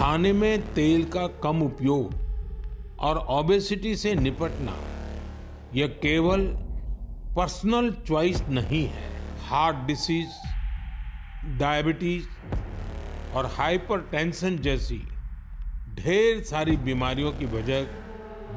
खाने में तेल का कम उपयोग और ओबेसिटी से निपटना यह केवल पर्सनल चॉइस नहीं है। हार्ट डिसीज डायबिटीज़ और हाइपरटेंशन जैसी ढेर सारी बीमारियों की वजह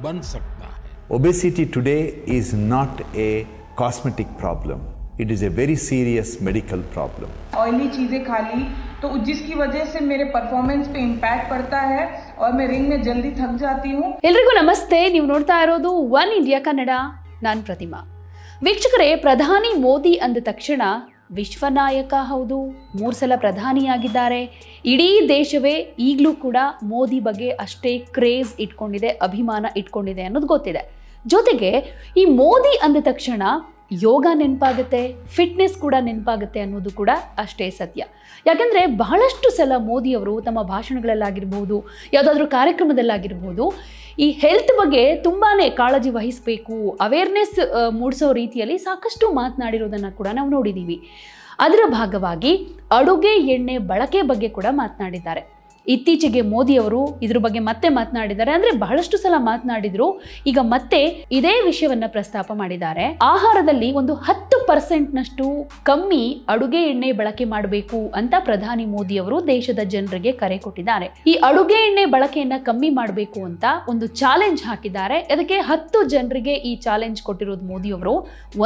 बन सकता है। Obesity today is not a cosmetic problem it is a very serious medical problem oily चीज़ें खा ली तो जिसकी वजह से मेरे परफॉर्मेंस पे इम्पैक्ट पड़ता है और मैं रिंग में जल्दी थक जाती हूँ ಎಲ್ರಿಗೂ ನಮಸ್ತೆ ನೀವು ನೋಡ್ತಾ ಇರೋದು ಒನ್ ಇಂಡಿಯಾ ಕನ್ನಡ ನಾನು ಪ್ರತಿಮಾ ವೀಕ್ಷಕರೇ ಪ್ರಧಾನಿ ಮೋದಿ ಅಂದ ತಕ್ಷಣ ವಿಶ್ವನಾಯಕ ಹೌದು ಮೂರು ಸಲ ಪ್ರಧಾನಿಯಾಗಿದ್ದಾರೆ ಇಡೀ ದೇಶವೇ ಈಗಲೂ ಕೂಡ ಮೋದಿ ಬಗ್ಗೆ ಅಷ್ಟೇ ಕ್ರೇಜ್ ಇಟ್ಕೊಂಡಿದೆ ಅಭಿಮಾನ ಇಟ್ಕೊಂಡಿದೆ ಅನ್ನೋದು ಗೊತ್ತಿದೆ ಜೊತೆಗೆ ಈ ಮೋದಿ ಅಂದ ತಕ್ಷಣ ಯೋಗ ನೆನಪಾಗುತ್ತೆ, ಫಿಟ್ನೆಸ್ ಕೂಡ ನೆನಪಾಗುತ್ತೆ ಅನ್ನೋದು ಕೂಡ ಅಷ್ಟೇ ಸತ್ಯ. ಯಾಕೆಂದರೆ ಬಹಳಷ್ಟು ಸಲ ಮೋದಿಯವರು ತಮ್ಮ ಭಾಷಣಗಳಲ್ಲಾಗಿರ್ಬೋದು, ಯಾವುದಾದ್ರೂ ಕಾರ್ಯಕ್ರಮದಲ್ಲಾಗಿರ್ಬೋದು, ಈ ಹೆಲ್ತ್ ಬಗ್ಗೆ ತುಂಬಾ ಕಾಳಜಿ ವಹಿಸಬೇಕು ಅವೇರ್ನೆಸ್ ಮೂಡಿಸೋ ರೀತಿಯಲ್ಲಿ ಸಾಕಷ್ಟು ಮಾತನಾಡಿರೋದನ್ನು ಕೂಡ ನಾವು ನೋಡಿದ್ದೀವಿ ಅದರ ಭಾಗವಾಗಿ ಅಡುಗೆ ಎಣ್ಣೆ ಬಳಕೆ ಬಗ್ಗೆ ಕೂಡ ಮಾತನಾಡಿದ್ದಾರೆ. ಇತ್ತೀಚೆಗೆ ಮೋದಿಯವರು ಇದ್ರ ಬಗ್ಗೆ ಮತ್ತೆ ಮಾತನಾಡಿದ್ದಾರೆ. ಅಂದ್ರೆ ಬಹಳಷ್ಟು ಸಲ ಮಾತನಾಡಿದ್ರು. ಈಗ ಮತ್ತೆ ಇದೇ ವಿಷಯವನ್ನ ಪ್ರಸ್ತಾಪ ಮಾಡಿದ್ದಾರೆ. ಆಹಾರದಲ್ಲಿ ಒಂದು ಹತ್ತು ಪರ್ಸೆಂಟ್ನಷ್ಟು ಕಮ್ಮಿ ಅಡುಗೆ ಎಣ್ಣೆ ಬಳಕೆ ಮಾಡಬೇಕು ಅಂತ ಪ್ರಧಾನಿ ಮೋದಿ ಅವರು ದೇಶದ ಜನರಿಗೆ ಕರೆ ಕೊಟ್ಟಿದ್ದಾರೆ. ಈ ಅಡುಗೆ ಎಣ್ಣೆ ಬಳಕೆಯನ್ನ ಕಮ್ಮಿ ಮಾಡಬೇಕು ಅಂತ ಒಂದು ಚಾಲೆಂಜ್ ಹಾಕಿದ್ದಾರೆ. ಅದಕ್ಕೆ ಹತ್ತು ಜನರಿಗೆ ಈ ಚಾಲೆಂಜ್ ಕೊಟ್ಟಿರೋದು ಮೋದಿಯವರು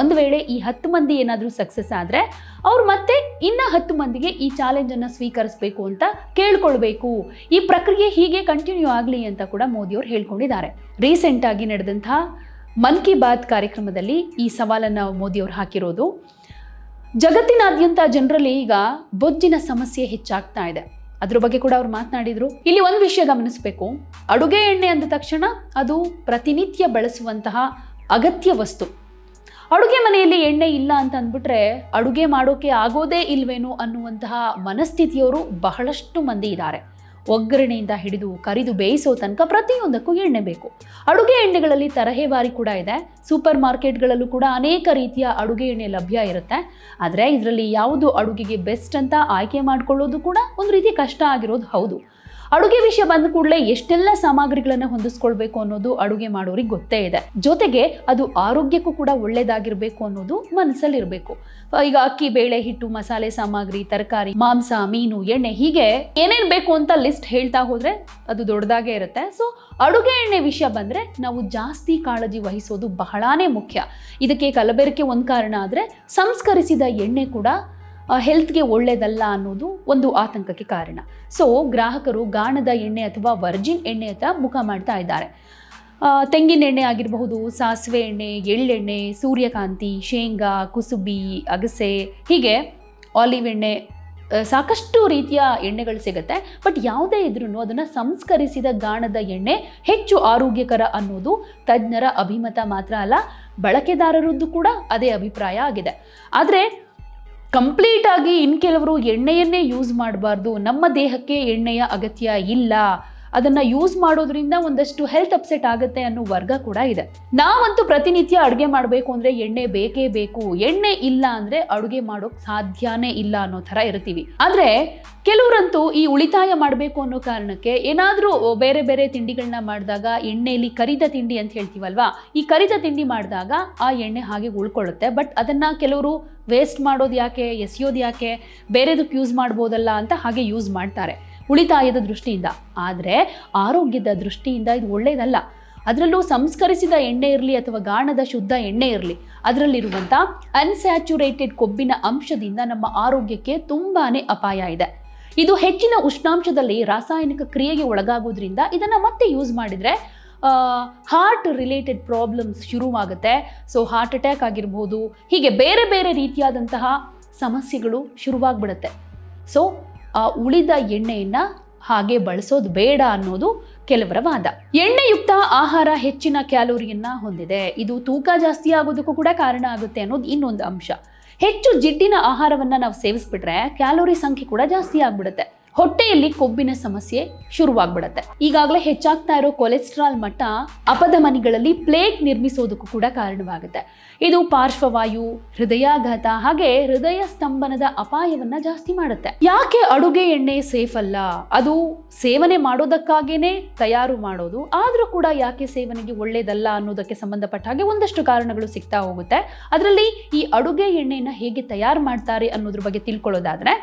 ಒಂದು ವೇಳೆ ಈ ಹತ್ತು ಮಂದಿ ಏನಾದರೂ ಸಕ್ಸಸ್ ಆದ್ರೆ ಅವ್ರು ಮತ್ತೆ ಇನ್ನ ಹತ್ತು ಮಂದಿಗೆ ಈ ಚಾಲೆಂಜ್ ಅನ್ನ ಸ್ವೀಕರಿಸಬೇಕು ಅಂತ ಕೇಳ್ಕೊಳ್ಬೇಕು. ಈ ಪ್ರಕ್ರಿಯೆ ಹೀಗೆ ಕಂಟಿನ್ಯೂ ಆಗಲಿ ಅಂತ ಕೂಡ ಮೋದಿಯವರು ಹೇಳ್ಕೊಂಡಿದ್ದಾರೆ. ರೀಸೆಂಟ್ ಆಗಿ ನಡೆದಂತಹ ಮನ್ ಕಿ ಬಾತ್ ಕಾರ್ಯಕ್ರಮದಲ್ಲಿ ಈ ಸವಾಲನ್ನು ಮೋದಿಯವರು ಹಾಕಿರೋದು. ಜಗತ್ತಿನಾದ್ಯಂತ ಜನರಲ್ಲಿ ಈಗ ಬೊಜ್ಜಿನ ಸಮಸ್ಯೆ ಹೆಚ್ಚಾಗ್ತಾ ಇದೆ. ಅದ್ರ ಬಗ್ಗೆ ಕೂಡ ಅವ್ರು ಮಾತನಾಡಿದ್ರು. ಇಲ್ಲಿ ಒಂದು ವಿಷಯ ಗಮನಿಸಬೇಕು. ಅಡುಗೆ ಎಣ್ಣೆ ಅಂದ ತಕ್ಷಣ ಅದು ಪ್ರತಿನಿತ್ಯ ಬಳಸುವಂತಹ ಅಗತ್ಯ ವಸ್ತು. ಅಡುಗೆ ಮನೆಯಲ್ಲಿ ಎಣ್ಣೆ ಇಲ್ಲ ಅಂತ ಅಂದ್ಬಿಟ್ರೆ ಅಡುಗೆ ಮಾಡೋಕೆ ಆಗೋದೇ ಇಲ್ವೇನೋ ಅನ್ನುವಂತಹ ಮನಸ್ಥಿತಿಯವರು ಬಹಳಷ್ಟು ಮಂದಿ ಇದ್ದಾರೆ. ಒಗ್ಗರಣೆಯಿಂದ ಹಿಡಿದು ಕರಿದು ಬೇಯಿಸೋ ತನಕ ಪ್ರತಿಯೊಂದಕ್ಕೂ ಎಣ್ಣೆ ಬೇಕು. ಅಡುಗೆ ಎಣ್ಣೆಗಳಲ್ಲಿ ತರಹೇವಾರಿ ಕೂಡ ಇದೆ. ಸೂಪರ್ ಮಾರ್ಕೆಟ್ಗಳಲ್ಲೂ ಕೂಡ ಅನೇಕ ರೀತಿಯ ಅಡುಗೆ ಎಣ್ಣೆ ಲಭ್ಯ ಇರುತ್ತೆ. ಆದರೆ ಇದರಲ್ಲಿ ಯಾವುದು ಅಡುಗೆಗೆ ಬೆಸ್ಟ್ ಅಂತ ಆಯ್ಕೆ ಮಾಡಿಕೊಳ್ಳೋದು ಕೂಡ ಒಂದು ರೀತಿ ಕಷ್ಟ ಆಗಿರೋದು ಹೌದು. ಅಡುಗೆ ವಿಷಯ ಬಂದ ಕೂಡಲೇ ಎಷ್ಟೆಲ್ಲ ಸಾಮಗ್ರಿಗಳನ್ನ ಹೊಂದಿಸ್ಕೊಳ್ಬೇಕು ಅನ್ನೋದು ಅಡುಗೆ ಮಾಡೋರಿಗೆ ಗೊತ್ತೇ ಇದೆ. ಜೊತೆಗೆ ಅದು ಆರೋಗ್ಯಕ್ಕೂ ಕೂಡ ಒಳ್ಳೇದಾಗಿರ್ಬೇಕು ಅನ್ನೋದು ಮನಸ್ಸಲ್ಲಿರಬೇಕು. ಈಗ ಅಕ್ಕಿ, ಬೇಳೆ, ಹಿಟ್ಟು, ಮಸಾಲೆ ಸಾಮಗ್ರಿ, ತರಕಾರಿ, ಮಾಂಸ, ಮೀನು, ಎಣ್ಣೆ ಹೀಗೆ ಏನೇನು ಬೇಕು ಅಂತ ಲಿಸ್ಟ್ ಹೇಳ್ತಾ ಹೋದ್ರೆ ಅದು ದೊಡ್ಡದಾಗೇ ಇರುತ್ತೆ. ಸೊ, ಅಡುಗೆ ಎಣ್ಣೆ ವಿಷಯ ಬಂದರೆ ನಾವು ಜಾಸ್ತಿ ಕಾಳಜಿ ವಹಿಸೋದು ಬಹಳಾನೇ ಮುಖ್ಯ. ಇದಕ್ಕೆ ಕಲಬೆರಕೆ ಒಂದು ಕಾರಣ ಆದರೆ ಸಂಸ್ಕರಿಸಿದ ಎಣ್ಣೆ ಕೂಡ ಹೆಲ್ತ್ಗೆ ಒಳ್ಳೆಯದಲ್ಲ ಅನ್ನೋದು ಒಂದು ಆತಂಕಕ್ಕೆ ಕಾರಣ. ಸೊ ಗ್ರಾಹಕರು ಗಾಣದ ಎಣ್ಣೆ ಅಥವಾ ವರ್ಜಿನ್ ಎಣ್ಣೆ ಹತ್ರ ಮುಖ ಮಾಡ್ತಾ ಇದ್ದಾರೆ. ತೆಂಗಿನ ಎಣ್ಣೆ ಆಗಿರಬಹುದು, ಸಾಸಿವೆ ಎಣ್ಣೆ, ಎಳ್ಳೆಣ್ಣೆ, ಸೂರ್ಯಕಾಂತಿ, ಶೇಂಗಾ, ಕುಸುಬಿ, ಅಗಸೆ, ಹೀಗೆ ಆಲಿವ್ ಎಣ್ಣೆ ಸಾಕಷ್ಟು ರೀತಿಯ ಎಣ್ಣೆಗಳು ಸಿಗುತ್ತೆ. ಬಟ್ ಯಾವುದೇ ಇದ್ರೂ ಅದನ್ನು ಸಂಸ್ಕರಿಸಿದ ಗಾಣದ ಎಣ್ಣೆ ಹೆಚ್ಚು ಆರೋಗ್ಯಕರ ಅನ್ನೋದು ತಜ್ಞರ ಅಭಿಮತ ಮಾತ್ರ ಅಲ್ಲ, ಬಳಕೆದಾರರದ್ದು ಕೂಡ ಅದೇ ಅಭಿಪ್ರಾಯ ಆಗಿದೆ. ಆದರೆ ಕಂಪ್ಲೀಟ್ ಇನ್ನು ಇನ್ ಕೆಲವರು ಎಣ್ಣೆಯನ್ನೇ ಯೂಸ್ ಮಾಡಬಾರ್ದು. ನಮ್ಮ ದೇಹಕ್ಕೆ ಎಣ್ಣೆಯ ಅಗತ್ಯ ಇಲ್ಲ. ಅದನ್ನ ಯೂಸ್ ಮಾಡೋದ್ರಿಂದ ಒಂದಷ್ಟು ಹೆಲ್ತ್ ಅಪ್ಸೆಟ್ ಆಗುತ್ತೆ ಅನ್ನೋ ವರ್ಗ ಕೂಡ ಇದೆ. ನಾವಂತೂ ಪ್ರತಿನಿತ್ಯ ಅಡುಗೆ ಮಾಡಬೇಕು ಅಂದ್ರೆ ಎಣ್ಣೆ ಬೇಕೇ ಬೇಕು, ಎಣ್ಣೆ ಇಲ್ಲ ಅಂದ್ರೆ ಅಡುಗೆ ಮಾಡೋಕ್ ಸಾಧ್ಯನೇ ಇಲ್ಲ ಅನ್ನೋ ಥರ ಇರ್ತೀವಿ. ಆದ್ರೆ ಕೆಲವರಂತೂ ಈ ಉಳಿತಾಯ ಮಾಡಬೇಕು ಅನ್ನೋ ಕಾರಣಕ್ಕೆ ಏನಾದರೂ ಬೇರೆ ಬೇರೆ ತಿಂಡಿಗಳನ್ನ ಮಾಡಿದಾಗ ಎಣ್ಣೆಯಲ್ಲಿ ಕರಿದ ತಿಂಡಿ ಅಂತ ಹೇಳ್ತೀವಲ್ವಾ, ಈ ಕರಿದ ತಿಂಡಿ ಮಾಡಿದಾಗ ಆ ಎಣ್ಣೆ ಹಾಗೆ ಉಳ್ಕೊಳ್ಳುತ್ತೆ. ಬಟ್ ಅದನ್ನು ಕೆಲವರು ವೇಸ್ಟ್ ಮಾಡೋದು ಯಾಕೆ, ಎಸೆಯೋದು ಯಾಕೆ ಬೇರೆದಕ್ಕೆ ಯೂಸ್ ಮಾಡ್ಬೋದಲ್ಲ ಅಂತ ಹಾಗೆ ಯೂಸ್ ಮಾಡ್ತಾರೆ. ಉಳಿತಾಯದ ದೃಷ್ಟಿಯಿಂದ. ಆದರೆ ಆರೋಗ್ಯದ ದೃಷ್ಟಿಯಿಂದ ಇದು ಒಳ್ಳೆಯದಲ್ಲ ಅದರಲ್ಲೂ ಸಂಸ್ಕರಿಸಿದ ಎಣ್ಣೆ ಇರಲಿ ಅಥವಾ ಗಾಣದ ಶುದ್ಧ ಎಣ್ಣೆ ಇರಲಿ ಅದರಲ್ಲಿರುವಂಥ ಅನ್ಸ್ಯಾಚುರೇಟೆಡ್ ಕೊಬ್ಬಿನ ಅಂಶದಿಂದ ನಮ್ಮ ಆರೋಗ್ಯಕ್ಕೆ ತುಂಬಾ ಅಪಾಯ ಇದೆ. ಇದು ಹೆಚ್ಚಿನ ಉಷ್ಣಾಂಶದಲ್ಲಿ ರಾಸಾಯನಿಕ ಕ್ರಿಯೆಗೆ ಒಳಗಾಗೋದ್ರಿಂದ ಇದನ್ನು ಮತ್ತೆ ಯೂಸ್ ಮಾಡಿದರೆ ಹಾರ್ಟ್ ರಿಲೇಟೆಡ್ ಪ್ರಾಬ್ಲಮ್ಸ್ ಶುರುವಾಗುತ್ತೆ. ಸೊ ಹಾರ್ಟ್ ಅಟ್ಯಾಕ್ ಆಗಿರ್ಬೋದು, ಹೀಗೆ ಬೇರೆ ಬೇರೆ ರೀತಿಯಾದಂತಹ ಸಮಸ್ಯೆಗಳು ಶುರುವಾಗ್ಬಿಡುತ್ತೆ. ಸೊ ಉಳಿದ ಎಣ್ಣೆಯನ್ನು ಹಾಗೆ ಬಳಸೋದು ಬೇಡ ಅನ್ನೋದು ಕೆಲವರ ವಾದ. ಎಣ್ಣೆಯುಕ್ತ ಆಹಾರ ಹೆಚ್ಚಿನ ಕ್ಯಾಲೋರಿಯನ್ನ ಹೊಂದಿದೆ. ಇದು ತೂಕ ಜಾಸ್ತಿ ಆಗೋದಕ್ಕೂ ಕೂಡ ಕಾರಣ ಆಗುತ್ತೆ ಅನ್ನೋದು ಇನ್ನೊಂದು ಅಂಶ. ಹೆಚ್ಚು ಜಿಡ್ಡಿನ ಆಹಾರವನ್ನ ನಾವು ಸೇವಿಸ್ಬಿಟ್ರೆ ಕ್ಯಾಲೋರಿ ಸಂಖ್ಯೆ ಕೂಡ ಜಾಸ್ತಿ ಆಗ್ಬಿಡುತ್ತೆ. ಹೊಟ್ಟೆಯಲ್ಲಿ ಕೊಬ್ಬಿನ ಸಮಸ್ಯೆ ಶುರುವಾಗ್ಬಿಡತ್ತೆ. ಈಗಾಗಲೇ ಹೆಚ್ಚಾಗ್ತಾ ಇರೋ ಕೊಲೆಸ್ಟ್ರಾಲ್ ಮಟ್ಟ ಅಪಧಮನಿಗಳಲ್ಲಿ ಪ್ಲೇಟ್ ನಿರ್ಮಿಸೋದಕ್ಕೂ ಕೂಡ ಕಾರಣವಾಗುತ್ತೆ. ಇದು ಪಾರ್ಶ್ವವಾಯು, ಹೃದಯಾಘಾತ ಹಾಗೆ ಹೃದಯ ಸ್ತಂಭನದ ಅಪಾಯವನ್ನ ಜಾಸ್ತಿ ಮಾಡುತ್ತೆ. ಯಾಕೆ ಅಡುಗೆ ಎಣ್ಣೆ ಸೇಫ್ ಅಲ್ಲ? ಅದು ಸೇವನೆ ಮಾಡೋದಕ್ಕಾಗೇನೆ ತಯಾರು ಮಾಡೋದು, ಆದ್ರೂ ಕೂಡ ಯಾಕೆ ಸೇವನೆಗೆ ಒಳ್ಳೇದಲ್ಲ ಅನ್ನೋದಕ್ಕೆ ಸಂಬಂಧಪಟ್ಟ ಹಾಗೆ ಒಂದಷ್ಟು ಕಾರಣಗಳು ಸಿಗ್ತಾ ಹೋಗುತ್ತೆ. ಅದರಲ್ಲಿ ಈ ಅಡುಗೆ ಎಣ್ಣೆಯನ್ನು ಹೇಗೆ ತಯಾರು ಮಾಡ್ತಾರೆ ಅನ್ನೋದ್ರ ಬಗ್ಗೆ ತಿಳ್ಕೊಳ್ಳೋದಾದ್ರೆ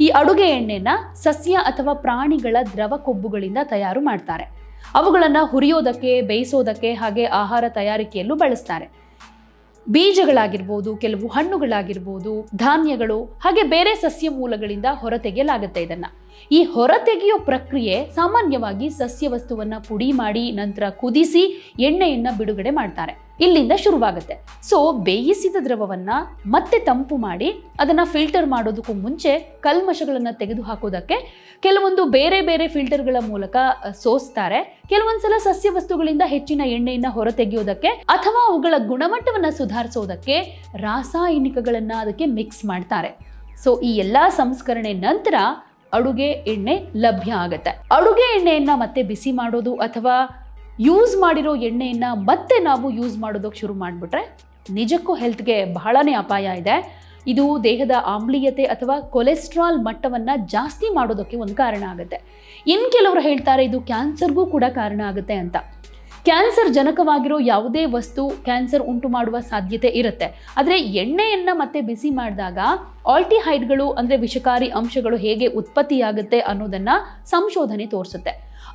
ಈ ಅಡುಗೆ ಎಣ್ಣೆನ ಸಸ್ಯ ಅಥವಾ ಪ್ರಾಣಿಗಳ ದ್ರವ ಕೊಬ್ಬುಗಳಿಂದ ತಯಾರು ಮಾಡ್ತಾರೆ. ಅವುಗಳನ್ನು ಹುರಿಯೋದಕ್ಕೆ, ಬೇಯಿಸೋದಕ್ಕೆ ಹಾಗೆ ಆಹಾರ ತಯಾರಿಕೆಯಲ್ಲೂ ಬಳಸ್ತಾರೆ. ಬೀಜಗಳಾಗಿರ್ಬೋದು, ಕೆಲವು ಹಣ್ಣುಗಳಾಗಿರ್ಬೋದು, ಧಾನ್ಯಗಳು ಹಾಗೆ ಬೇರೆ ಸಸ್ಯ ಮೂಲಗಳಿಂದ ಹೊರತೆಗೆಯಲಾಗುತ್ತೆ ಇದನ್ನ. ಈ ಹೊರತೆಗೆಯುವ ಪ್ರಕ್ರಿಯೆ ಸಾಮಾನ್ಯವಾಗಿ ಸಸ್ಯ ವಸ್ತುವನ್ನ ಪುಡಿ ಮಾಡಿ ನಂತರ ಕುದಿಸಿ ಎಣ್ಣೆಯನ್ನ ಬಿಡುಗಡೆ ಮಾಡ್ತಾರೆ. ಇಲ್ಲಿಂದ ಶುರುವಾಗುತ್ತೆ. ಸೊ ಬೇಯಿಸಿದ ದ್ರವವನ್ನ ಮತ್ತೆ ತಂಪು ಮಾಡಿ ಅದನ್ನ ಫಿಲ್ಟರ್ ಮಾಡೋದಕ್ಕೂ ಮುಂಚೆ ಕಲ್ಮಶಗಳನ್ನ ತೆಗೆದು ಹಾಕೋದಕ್ಕೆ ಕೆಲವೊಂದು ಬೇರೆ ಬೇರೆ ಫಿಲ್ಟರ್ಗಳ ಮೂಲಕ ಸೋಸ್ತಾರೆ. ಕೆಲವೊಂದ್ಸಲ ಸಸ್ಯ ವಸ್ತುಗಳಿಂದ ಹೆಚ್ಚಿನ ಎಣ್ಣೆಯನ್ನ ಹೊರತೆಗೆಯೋದಕ್ಕೆ ಅಥವಾ ಅವುಗಳ ಗುಣಮಟ್ಟವನ್ನ ಸುಧಾರಿಸೋದಕ್ಕೆ ರಾಸಾಯನಿಕಗಳನ್ನ ಅದಕ್ಕೆ ಮಿಕ್ಸ್ ಮಾಡ್ತಾರೆ. ಸೊ ಈ ಎಲ್ಲಾ ಸಂಸ್ಕರಣೆ ನಂತರ ಅಡುಗೆ ಎಣ್ಣೆ ಲಭ್ಯ ಆಗುತ್ತೆ. ಅಡುಗೆ ಎಣ್ಣೆಯನ್ನ ಮತ್ತೆ ಬಿಸಿ ಮಾಡೋದು ಅಥವಾ ಯೂಸ್ ಮಾಡಿರೋ ಎಣ್ಣೆಯನ್ನ ಮತ್ತೆ ನಾವು ಯೂಸ್ ಮಾಡೋದಕ್ಕೆ ಶುರು ಮಾಡಿಬಿಟ್ರೆ ನಿಜಕ್ಕೂ ಹೆಲ್ತ್ಗೆ ಬಹಳನೇ ಅಪಾಯ ಇದೆ. ಇದು ದೇಹದ ಆಮ್ಲೀಯತೆ ಅಥವಾ ಕೊಲೆಸ್ಟ್ರಾಲ್ ಮಟ್ಟವನ್ನು ಜಾಸ್ತಿ ಮಾಡೋದಕ್ಕೆ ಒಂದು ಕಾರಣ ಆಗುತ್ತೆ. ಇನ್ನು ಕೆಲವರು ಹೇಳ್ತಾರೆ ಇದು ಕ್ಯಾನ್ಸರ್ಗೂ ಕೂಡ ಕಾರಣ ಆಗುತ್ತೆ ಅಂತ. ಕ್ಯಾನ್ಸರ್ ಜನಕವಾಗಿರೋ ಯಾವುದೇ ವಸ್ತು ಕ್ಯಾನ್ಸರ್ ಉಂಟು ಮಾಡುವ ಸಾಧ್ಯತೆ ಇರುತ್ತೆ. ಆದರೆ ಎಣ್ಣೆಯನ್ನು ಮತ್ತೆ ಬಿಸಿ ಮಾಡಿದಾಗ ಆಲ್ಟಿಹೈಡ್ಗಳು ಅಂದರೆ ವಿಷಕಾರಿ ಅಂಶಗಳು ಹೇಗೆ ಉತ್ಪತ್ತಿಯಾಗುತ್ತೆ ಅನ್ನೋದನ್ನು ಸಂಶೋಧನೆ ತೋರಿಸುತ್ತೆ.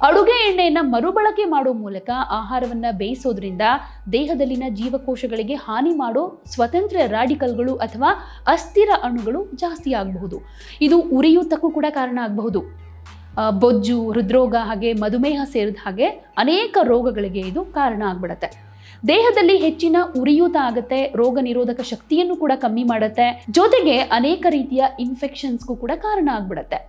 ಅಡುಗೆ ಎಣ್ಣೆಯನ್ನು ಮರುಬಳಕೆ ಮಾಡೋ ಮೂಲಕ ಆಹಾರವನ್ನು ಬೇಯಿಸೋದ್ರಿಂದ ದೇಹದಲ್ಲಿನ ಜೀವಕೋಶಗಳಿಗೆ ಹಾನಿ ಮಾಡೋ ಸ್ವತಂತ್ರ ರಾಡಿಕಲ್ಗಳು ಅಥವಾ ಅಸ್ಥಿರ ಅಣುಗಳು ಜಾಸ್ತಿ ಆಗಬಹುದು. ಇದು ಉರಿಯೂತಕ್ಕೂ ಕೂಡ ಕಾರಣ ಆಗಬಹುದು. ಬೊಜ್ಜು, ಹೃದ್ರೋಗ ಹಾಗೆ ಮಧುಮೇಹ ಸೇರಿದ ಹಾಗೆ ಅನೇಕ ರೋಗಗಳಿಗೆ ಇದು ಕಾರಣ ಆಗ್ಬಿಡತ್ತೆ. ದೇಹದಲ್ಲಿ ಹೆಚ್ಚಿನ ಉರಿಯೂತ ಆಗುತ್ತೆ, ರೋಗ ನಿರೋಧಕ ಶಕ್ತಿಯನ್ನು ಕೂಡ ಕಮ್ಮಿ ಮಾಡುತ್ತೆ, ಜೊತೆಗೆ ಅನೇಕ ರೀತಿಯ ಇನ್ಫೆಕ್ಷನ್ಸ್ಗೂ ಕೂಡ ಕಾರಣ ಆಗ್ಬಿಡತ್ತೆ.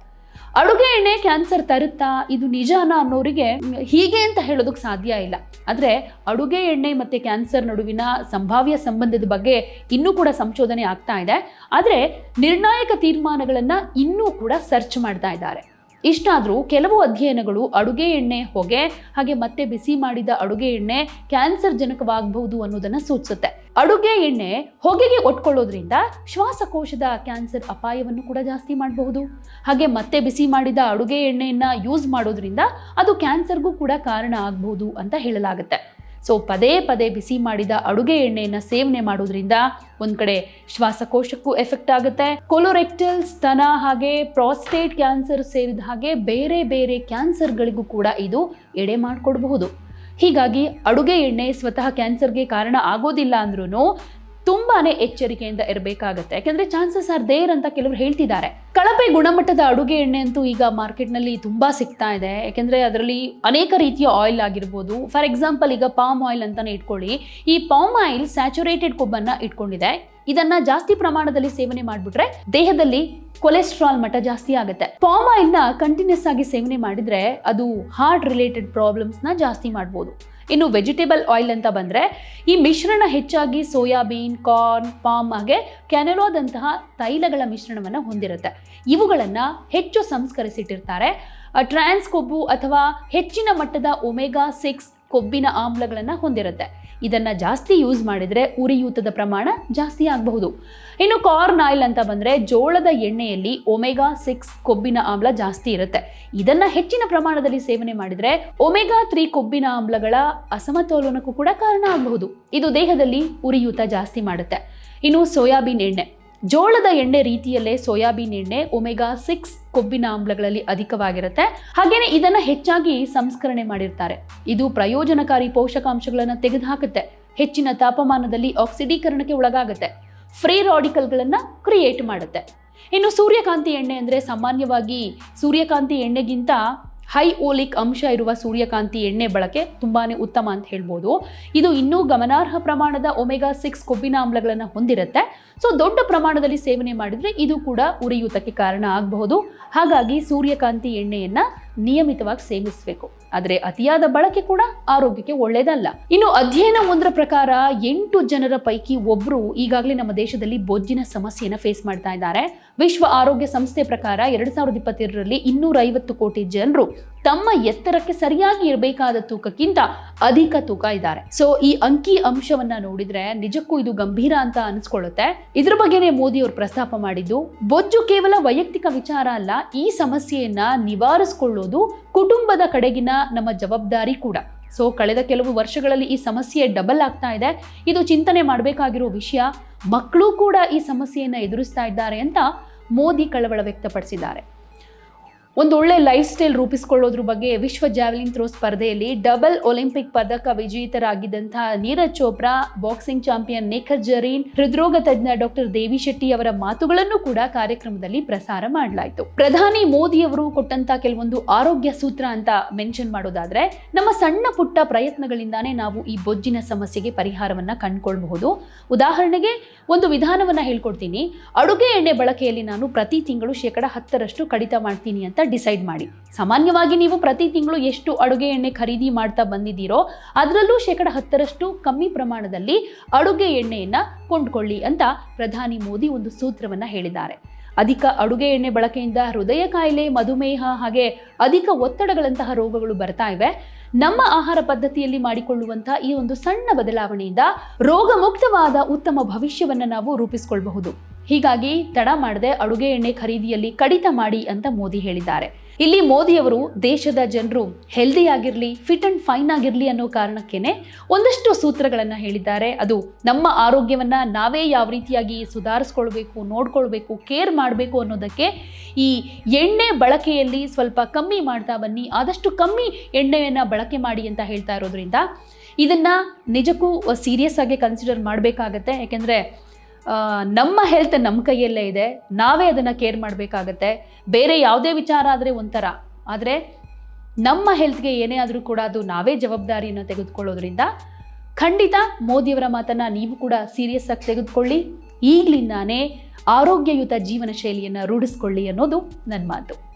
ಅಡುಗೆ ಎಣ್ಣೆ ಕ್ಯಾನ್ಸರ್ ತರುತ್ತಾ, ಇದು ನಿಜಾನ ಅನ್ನೋರಿಗೆ ಹೀಗೆ ಅಂತ ಹೇಳೋದಕ್ಕೆ ಸಾಧ್ಯ ಇಲ್ಲ. ಆದರೆ ಅಡುಗೆ ಎಣ್ಣೆ ಮತ್ತು ಕ್ಯಾನ್ಸರ್ ನಡುವಿನ ಸಂಭಾವ್ಯ ಸಂಬಂಧದ ಬಗ್ಗೆ ಇನ್ನೂ ಕೂಡ ಸಂಶೋಧನೆ ಆಗ್ತಾ ಇದೆ. ಆದರೆ ನಿರ್ಣಾಯಕ ತೀರ್ಮಾನಗಳನ್ನು ಇನ್ನೂ ಕೂಡ ಸರ್ಚ್ ಮಾಡ್ತಾ ಇದ್ದಾರೆ. ಇಷ್ಟಾದರೂ ಕೆಲವು ಅಧ್ಯಯನಗಳು ಅಡುಗೆ ಎಣ್ಣೆ, ಹೊಗೆ ಹಾಗೆ ಮತ್ತೆ ಬಿಸಿ ಮಾಡಿದ ಅಡುಗೆ ಎಣ್ಣೆ ಕ್ಯಾನ್ಸರ್ ಜನಕವಾಗಬಹುದು ಅನ್ನೋದನ್ನು ಸೂಚಿಸುತ್ತೆ. ಅಡುಗೆ ಎಣ್ಣೆ ಹೊಗೆಗೆ ಒಟ್ಕೊಳ್ಳೋದ್ರಿಂದ ಶ್ವಾಸಕೋಶದ ಕ್ಯಾನ್ಸರ್ ಅಪಾಯವನ್ನು ಕೂಡ ಜಾಸ್ತಿ ಮಾಡಬಹುದು. ಹಾಗೆ ಮತ್ತೆ ಬಿಸಿ ಮಾಡಿದ ಅಡುಗೆ ಎಣ್ಣೆಯನ್ನು ಯೂಸ್ ಮಾಡೋದ್ರಿಂದ ಅದು ಕ್ಯಾನ್ಸರ್ಗೂ ಕೂಡ ಕಾರಣ ಆಗಬಹುದು ಅಂತ ಹೇಳಲಾಗುತ್ತೆ. ಸೊ ಪದೇ ಪದೇ ಬಿಸಿ ಮಾಡಿದ ಅಡುಗೆ ಎಣ್ಣೆಯನ್ನು ಸೇವನೆ ಮಾಡೋದ್ರಿಂದ ಒಂದು ಕಡೆ ಶ್ವಾಸಕೋಶಕ್ಕೂ ಎಫೆಕ್ಟ್ ಆಗುತ್ತೆ. ಕೊಲೊರೆಕ್ಟಲ್ ಸ್ತನ ಹಾಗೆ ಪ್ರಾಸ್ಟೇಟ್ ಕ್ಯಾನ್ಸರ್ ಸೇರಿದ ಹಾಗೆ ಬೇರೆ ಬೇರೆ ಕ್ಯಾನ್ಸರ್ಗಳಿಗೂ ಕೂಡ ಇದು ಎಡೆ ಮಾಡಿಕೊಡಬಹುದು. ಹೀಗಾಗಿ ಅಡುಗೆ ಎಣ್ಣೆ ಸ್ವತಃ ಕ್ಯಾನ್ಸರ್ಗೆ ಕಾರಣ ಆಗೋದಿಲ್ಲ ಅಂದ್ರೂ ತುಂಬಾನೇ ಎಚ್ಚರಿಕೆಯಿಂದ ಇರಬೇಕಾಗತ್ತೆ. ಯಾಕೆಂದ್ರೆ ಚಾನ್ಸಸ್ ಆರ್ ದೇರ್ ಅಂತ ಕೆಲವರು ಹೇಳ್ತಿದ್ದಾರೆ. ಕಳಪೆ ಗುಣಮಟ್ಟದ ಅಡುಗೆ ಎಣ್ಣೆ ಅಂತೂ ಈಗ ಮಾರ್ಕೆಟ್ನಲ್ಲಿ ತುಂಬಾ ಸಿಗ್ತಾ ಇದೆ. ಯಾಕೆಂದ್ರೆ ಅದರಲ್ಲಿ ಅನೇಕ ರೀತಿಯ ಆಯಿಲ್ ಆಗಿರ್ಬೋದು. ಫಾರ್ ಎಕ್ಸಾಂಪಲ್ ಈಗ ಪಾಮ್ ಆಯಿಲ್ ಅಂತಾನೆ ಇಟ್ಕೊಳ್ಳಿ. ಈ ಪಾಮ್ ಆಯಿಲ್ ಸ್ಯಾಚುರೇಟೆಡ್ ಕೊಬ್ಬನ್ನ ಇಟ್ಕೊಂಡಿದೆ. ಇದನ್ನ ಜಾಸ್ತಿ ಪ್ರಮಾಣದಲ್ಲಿ ಸೇವನೆ ಮಾಡಿಬಿಟ್ರೆ ದೇಹದಲ್ಲಿ ಕೊಲೆಸ್ಟ್ರಾಲ್ ಮಟ್ಟ ಜಾಸ್ತಿ ಆಗುತ್ತೆ. ಪಾಮ್ ಆಯಿಲ್ನ ಕಂಟಿನ್ಯೂಸ್ ಆಗಿ ಸೇವನೆ ಮಾಡಿದ್ರೆ ಅದು ಹಾರ್ಟ್ ರಿಲೇಟೆಡ್ ಪ್ರಾಬ್ಲಮ್ಸ್ನ ಜಾಸ್ತಿ ಮಾಡ್ಬೋದು. ಇನ್ನು ವೆಜಿಟೇಬಲ್ ಆಯಿಲ್ ಅಂತ ಬಂದರೆ ಈ ಮಿಶ್ರಣ ಹೆಚ್ಚಾಗಿ ಸೋಯಾಬೀನ್ ಕಾರ್ನ್ ಪಾಮ್ ಹಾಗೆ ಕ್ಯಾನೆಲೋದಂತಹ ತೈಲಗಳ ಮಿಶ್ರಣವನ್ನು ಹೊಂದಿರುತ್ತೆ. ಇವುಗಳನ್ನು ಹೆಚ್ಚು ಸಂಸ್ಕರಿಸಿಟ್ಟಿರ್ತಾರೆ. ಟ್ರಾನ್ಸ್ ಕೊಬ್ಬು ಅಥವಾ ಹೆಚ್ಚಿನ ಮಟ್ಟದ ಒಮೆಗಾ ಸಿಕ್ಸ್ ಕೊಬ್ಬಿನ ಆಮ್ಲಗಳನ್ನು ಹೊಂದಿರುತ್ತೆ. ಇದನ್ನ ಜಾಸ್ತಿ ಯೂಸ್ ಮಾಡಿದರೆ ಉರಿಯೂತದ ಪ್ರಮಾಣ ಜಾಸ್ತಿ ಆಗಬಹುದು. ಇನ್ನು ಕಾರ್ನ್ ಆಯಿಲ್ ಅಂತ ಬಂದರೆ ಜೋಳದ ಎಣ್ಣೆಯಲ್ಲಿ ಒಮೆಗಾ ಸಿಕ್ಸ್ ಕೊಬ್ಬಿನ ಆಮ್ಲ ಜಾಸ್ತಿ ಇರುತ್ತೆ. ಇದನ್ನು ಹೆಚ್ಚಿನ ಪ್ರಮಾಣದಲ್ಲಿ ಸೇವನೆ ಮಾಡಿದರೆ ಒಮೆಗಾ ತ್ರೀ ಕೊಬ್ಬಿನ ಆಮ್ಲಗಳ ಅಸಮತೋಲನಕ್ಕೂ ಕೂಡ ಕಾರಣ ಆಗಬಹುದು. ಇದು ದೇಹದಲ್ಲಿ ಉರಿಯೂತ ಜಾಸ್ತಿ ಮಾಡುತ್ತೆ. ಇನ್ನು ಸೋಯಾಬೀನ್ ಎಣ್ಣೆ. ಜೋಳದ ಎಣ್ಣೆ ರೀತಿಯಲ್ಲೇ ಸೋಯಾಬೀನ್ ಎಣ್ಣೆ ಒಮೆಗಾ ಸಿಕ್ಸ್ ಕೊಬ್ಬಿನ ಆಮ್ಲಗಳಲ್ಲಿ ಅಧಿಕವಾಗಿರುತ್ತೆ. ಹಾಗೇನೆ ಇದನ್ನ ಹೆಚ್ಚಾಗಿ ಸಂಸ್ಕರಣೆ ಮಾಡಿರ್ತಾರೆ. ಇದು ಪ್ರಯೋಜನಕಾರಿ ಪೋಷಕಾಂಶಗಳನ್ನು ತೆಗೆದುಹಾಕುತ್ತೆ. ಹೆಚ್ಚಿನ ತಾಪಮಾನದಲ್ಲಿ ಆಕ್ಸಿಡೀಕರಣಕ್ಕೆ ಒಳಗಾಗುತ್ತೆ. ಫ್ರೀ ರಾಡಿಕಲ್ಗಳನ್ನು ಕ್ರಿಯೇಟ್ ಮಾಡುತ್ತೆ. ಇನ್ನು ಸೂರ್ಯಕಾಂತಿ ಎಣ್ಣೆ ಅಂದರೆ ಸಾಮಾನ್ಯವಾಗಿ ಸೂರ್ಯಕಾಂತಿ ಎಣ್ಣೆಗಿಂತ ಹೈ ಓಲಿಕ್ ಅಂಶ ಇರುವ ಸೂರ್ಯಕಾಂತಿ ಎಣ್ಣೆ ಬಳಕೆ ತುಂಬಾ ಉತ್ತಮ ಅಂತ ಹೇಳ್ಬೋದು. ಇದು ಇನ್ನೂ ಗಮನಾರ್ಹ ಪ್ರಮಾಣದ ಒಮೆಗಾ ಸಿಕ್ಸ್ ಕೊಬ್ಬಿನ ಆಮ್ಲಗಳನ್ನು ಹೊಂದಿರುತ್ತೆ. ಸೊ ದೊಡ್ಡ ಪ್ರಮಾಣದಲ್ಲಿ ಸೇವನೆ ಮಾಡಿದರೆ ಇದು ಕೂಡ ಉರಿಯೂತಕ್ಕೆ ಕಾರಣ ಆಗಬಹುದು. ಹಾಗಾಗಿ ಸೂರ್ಯಕಾಂತಿ ಎಣ್ಣೆಯನ್ನು ನಿಯಮಿತವಾಗಿ ಸೇವಿಸಬೇಕು. ಆದರೆ ಅತಿಯಾದ ಬಳಕೆ ಕೂಡ ಆರೋಗ್ಯಕ್ಕೆ ಒಳ್ಳೆಯದಲ್ಲ ಇನ್ನು ಅಧ್ಯಯನ ಒಂದರ ಪ್ರಕಾರ ಎಂಟು ಜನರ ಪೈಕಿ ಒಬ್ಬರು ಈಗಾಗಲೇ ನಮ್ಮ ದೇಶದಲ್ಲಿ ಬೊಜ್ಜಿನ ಸಮಸ್ಯೆಯನ್ನು ಫೇಸ್ ಮಾಡ್ತಾ ಇದ್ದಾರೆ. ವಿಶ್ವ ಆರೋಗ್ಯ ಸಂಸ್ಥೆ ಪ್ರಕಾರ ಎರಡ್ ಸಾವಿರದ ಇಪ್ಪತ್ತೆರಡರಲ್ಲಿ ಇನ್ನೂರ ಐವತ್ತು ಕೋಟಿ ಜನರು ತಮ್ಮ ಎತ್ತರಕ್ಕೆ ಸರಿಯಾಗಿ ಇರಬೇಕಾದ ತೂಕಕ್ಕಿಂತ ಅಧಿಕ ತೂಕ ಇದ್ದಾರೆ. ಸೊ ಈ ಅಂಕಿ ಅಂಶವನ್ನ ನೋಡಿದ್ರೆ ನಿಜಕ್ಕೂ ಇದು ಗಂಭೀರ ಅಂತ ಅನಿಸ್ಕೊಳ್ಳುತ್ತೆ. ಇದ್ರ ಬಗ್ಗೆನೇ ಮೋದಿ ಅವರು ಪ್ರಸ್ತಾಪ ಮಾಡಿದ್ದು, ಬೊಜ್ಜು ಕೇವಲ ವೈಯಕ್ತಿಕ ವಿಚಾರ ಅಲ್ಲ, ಈ ಸಮಸ್ಯೆಯನ್ನ ನಿವಾರಿಸಿಕೊಳ್ಳೋದು ಕುಟುಂಬದ ಕಡೆಗಿನ ನಮ್ಮ ಜವಾಬ್ದಾರಿ ಕೂಡ. ಸೊ ಕಳೆದ ಕೆಲವು ವರ್ಷಗಳಲ್ಲಿ ಈ ಸಮಸ್ಯೆ ಡಬಲ್ ಆಗ್ತಾ ಇದೆ. ಇದು ಚಿಂತನೆ ಮಾಡಬೇಕಾಗಿರೋ ವಿಷಯ. ಮಕ್ಕಳು ಕೂಡ ಈ ಸಮಸ್ಯೆಯನ್ನು ಎದುರಿಸ್ತಾ ಇದ್ದಾರೆ ಅಂತ ಮೋದಿ ಕಳವಳ ವ್ಯಕ್ತಪಡಿಸಿದ್ದಾರೆ. ಒಂದು ಒಳ್ಳೆ ಲೈಫ್ ಸ್ಟೈಲ್ ರೂಪಿಸಿಕೊಳ್ಳೋದ್ರ ಬಗ್ಗೆ ವಿಶ್ವ ಜಾವೆಲಿನ್ ಥ್ರೋ ಸ್ಪರ್ಧೆಯಲ್ಲಿ ಡಬಲ್ ಒಲಿಂಪಿಕ್ ಪದಕ ವಿಜೇತರಾಗಿದ್ದಂತಹ ನೀರಜ್ ಚೋಪ್ರಾ ಬಾಕ್ಸಿಂಗ್ ಚಾಂಪಿಯನ್ ನೇಖರ್ ಜರೀನ್ ಹೃದ್ರೋಗ ತಜ್ಞ ಡಾಕ್ಟರ್ ದೇವಿ ಶೆಟ್ಟಿ ಅವರ ಮಾತುಗಳನ್ನು ಕೂಡ ಕಾರ್ಯಕ್ರಮದಲ್ಲಿ ಪ್ರಸಾರ ಮಾಡಲಾಯಿತು. ಪ್ರಧಾನಿ ಮೋದಿ ಅವರು ಕೊಟ್ಟಂತ ಕೆಲವೊಂದು ಆರೋಗ್ಯ ಸೂತ್ರ ಅಂತ ಮೆನ್ಷನ್ ಮಾಡೋದಾದ್ರೆ, ನಮ್ಮ ಸಣ್ಣ ಪುಟ್ಟ ಪ್ರಯತ್ನಗಳಿಂದಾನೇ ನಾವು ಈ ಬೊಜ್ಜಿನ ಸಮಸ್ಯೆಗೆ ಪರಿಹಾರವನ್ನ ಕಂಡುಕೊಳ್ಬಹುದು. ಉದಾಹರಣೆಗೆ, ಒಂದು ವಿಧಾನವನ್ನ ಹೇಳ್ಕೊಡ್ತೀನಿ. ಅಡುಗೆ ಎಣ್ಣೆ ಬಳಕೆಯಲ್ಲಿ ನಾನು ಪ್ರತಿ ತಿಂಗಳು ಶೇಕಡ ಹತ್ತರಷ್ಟು ಕಡಿತ ಮಾಡ್ತೀನಿ ಅಂತ ಡಿಸೈಡ್ ಮಾಡಿ. ಸಾಮಾನ್ಯವಾಗಿ ನೀವು ಪ್ರತಿ ತಿಂಗಳು ಎಷ್ಟು ಅಡುಗೆ ಎಣ್ಣೆ ಖರೀದಿ ಮಾಡ್ತಾ ಬಂದಿದ್ದೀರೋ ಅದರಲ್ಲೂ ಶೇಕಡ ಹತ್ತರಷ್ಟು ಕಮ್ಮಿ ಪ್ರಮಾಣದಲ್ಲಿ ಅಡುಗೆ ಎಣ್ಣೆಯನ್ನು ಕೊಂಡ್ಕೊಳ್ಳಿ ಅಂತ ಪ್ರಧಾನಿ ಮೋದಿ ಒಂದು ಸೂತ್ರವನ್ನ ಹೇಳಿದ್ದಾರೆ. ಅಧಿಕ ಅಡುಗೆ ಎಣ್ಣೆ ಬಳಕೆಯಿಂದ ಹೃದಯ ಕಾಯಿಲೆ, ಮಧುಮೇಹ ಹಾಗೆ ಅಧಿಕ ಒತ್ತಡಗಳಂತಹ ರೋಗಗಳು ಬರ್ತಾ ಇವೆ. ನಮ್ಮ ಆಹಾರ ಪದ್ಧತಿಯಲ್ಲಿ ಮಾಡಿಕೊಳ್ಳುವಂತಹ ಈ ಒಂದು ಸಣ್ಣ ಬದಲಾವಣೆಯಿಂದ ರೋಗ ಮುಕ್ತವಾದ ಉತ್ತಮ ಭವಿಷ್ಯವನ್ನು ನಾವು ರೂಪಿಸಿಕೊಳ್ಳಬಹುದು ಹೀಗಾಗಿ ತಡ ಮಾಡದೆ ಅಡುಗೆ ಎಣ್ಣೆ ಖರೀದಿಯಲ್ಲಿ ಕಡಿತ ಮಾಡಿ ಅಂತ ಮೋದಿ ಹೇಳಿದ್ದಾರೆ. ಇಲ್ಲಿ ಮೋದಿಯವರು ದೇಶದ ಜನರು ಹೆಲ್ದಿ ಆಗಿರಲಿ ಫಿಟ್ ಅಂಡ್ ಫೈನ್ ಆಗಿರಲಿ ಅನ್ನೋ ಕಾರಣಕ್ಕೇನೆ ಒಂದಷ್ಟು ಸೂತ್ರಗಳನ್ನು ಹೇಳಿದ್ದಾರೆ. ಅದು ನಮ್ಮ ಆರೋಗ್ಯವನ್ನ ನಾವೇ ಯಾವ ರೀತಿಯಾಗಿ ಸುಧಾರಿಸ್ಕೊಳ್ಬೇಕು, ನೋಡ್ಕೊಳ್ಬೇಕು ಕೇರ್ ಮಾಡಬೇಕು ಅನ್ನೋದಕ್ಕೆ ಈ ಎಣ್ಣೆ ಬಳಕೆಯಲ್ಲಿ ಸ್ವಲ್ಪ ಕಮ್ಮಿ ಮಾಡ್ತಾ ಬನ್ನಿ, ಆದಷ್ಟು ಕಮ್ಮಿ ಎಣ್ಣೆಯನ್ನು ಬಳಕೆ ಮಾಡಿ ಅಂತ ಹೇಳ್ತಾ ಇರೋದ್ರಿಂದ ಇದನ್ನ ನಿಜಕ್ಕೂ ಸೀರಿಯಸ್ ಆಗಿ ಕನ್ಸಿಡರ್ ಮಾಡಬೇಕಾಗತ್ತೆ. ಯಾಕೆಂದರೆ ನಮ್ಮ ಹೆಲ್ತ್ ನಮ್ಮ ಕೈಯಲ್ಲೇ ಇದೆ. ನಾವೇ ಅದನ್ನು ಕೇರ್ ಮಾಡಬೇಕಾಗತ್ತೆ. ಬೇರೆ ಯಾವುದೇ ವಿಚಾರ ಆದರೆ ಒಂಥರ. ಆದರೆ ನಮ್ಮ ಹೆಲ್ತ್ಗೆ ಏನೇ ಆದರೂ ಕೂಡ ಅದು ನಾವೇ ಜವಾಬ್ದಾರಿಯನ್ನು ತೆಗೆದುಕೊಳ್ಳೋದ್ರಿಂದ ಖಂಡಿತ ಮೋದಿಯವರ ಮಾತನ್ನು ನೀವು ಕೂಡ ಸೀರಿಯಸ್ ಆಗಿ ತೆಗೆದುಕೊಳ್ಳಿ. ಈಗಲಿಂದಾನೇ ಆರೋಗ್ಯಯುತ ಜೀವನ ಶೈಲಿಯನ್ನು ರೂಢಿಸ್ಕೊಳ್ಳಿ ಅನ್ನೋದು ನನ್ನ ಮಾತು.